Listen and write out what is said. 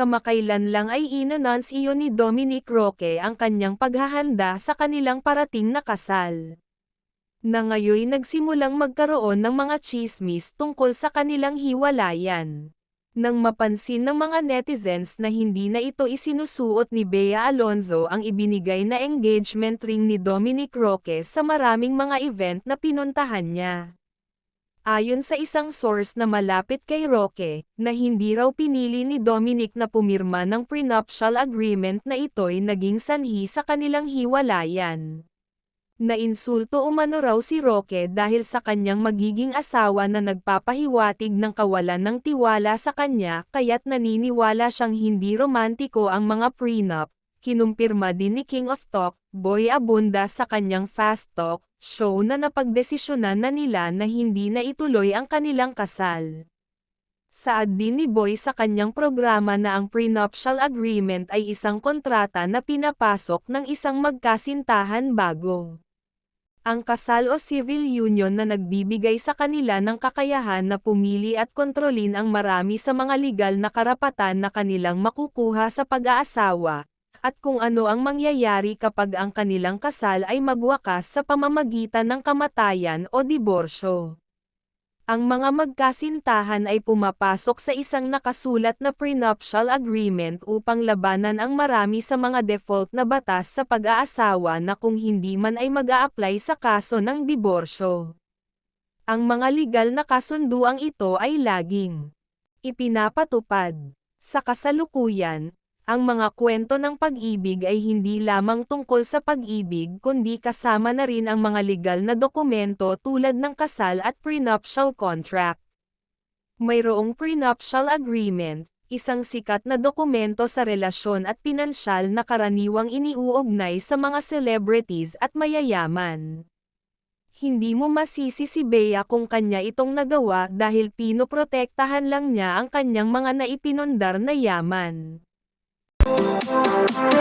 Kamakailan lang ay inannounce iyon ni Dominic Roque ang kanyang paghahanda sa kanilang parating na kasal. Na ngayoy nagsimulang magkaroon ng mga chismis tungkol sa kanilang hiwalayan. Nang mapansin ng mga netizens na hindi na ito isinusuot ni Bea Alonzo ang ibinigay na engagement ring ni Dominic Roque sa maraming mga event na pinuntahan niya. Ayon sa isang source na malapit kay Roque, na hindi raw pinili ni Dominic na pumirma ng prenuptial agreement na ito'y naging sanhi sa kanilang hiwalayan. Nainsulto umano raw si Roque dahil sa kanyang magiging asawa na nagpapahiwatig ng kawalan ng tiwala sa kanya kaya't naniniwala siyang hindi romantiko ang mga prenup. Kinumpirma din ni King of Talk, Boy Abunda sa kanyang Fast Talk, show na napagdesisyonan na nila na hindi na ituloy ang kanilang kasal. Saad din ni Boy sa kanyang programa na ang prenuptial agreement ay isang kontrata na pinapasok ng isang magkasintahan bago. Ang kasal o civil union na nagbibigay sa kanila ng kakayahan na pumili at kontrolin ang marami sa mga legal na karapatan na kanilang makukuha sa pag-aasawa, at kung ano ang mangyayari kapag ang kanilang kasal ay magwakas sa pamamagitan ng kamatayan o diborsyo. Ang mga magkasintahan ay pumapasok sa isang nakasulat na prenuptial agreement upang labanan ang marami sa mga default na batas sa pag-aasawa na kung hindi man ay mag apply sa kaso ng diborsyo. Ang mga legal na kasunduang ito ay laging ipinapatupad. Sa kasalukuyan, ang mga kwento ng pag-ibig ay hindi lamang tungkol sa pag-ibig kundi kasama na rin ang mga legal na dokumento tulad ng kasal at prenuptial contract. Mayroong prenuptial agreement, isang sikat na dokumento sa relasyon at pinansyal na karaniwang iniuugnay sa mga celebrities at mayayaman. Hindi mo masisi si Bea kung kanya itong nagawa dahil pinoprotektahan lang niya ang kanyang mga naipinundar na yaman. Thank you.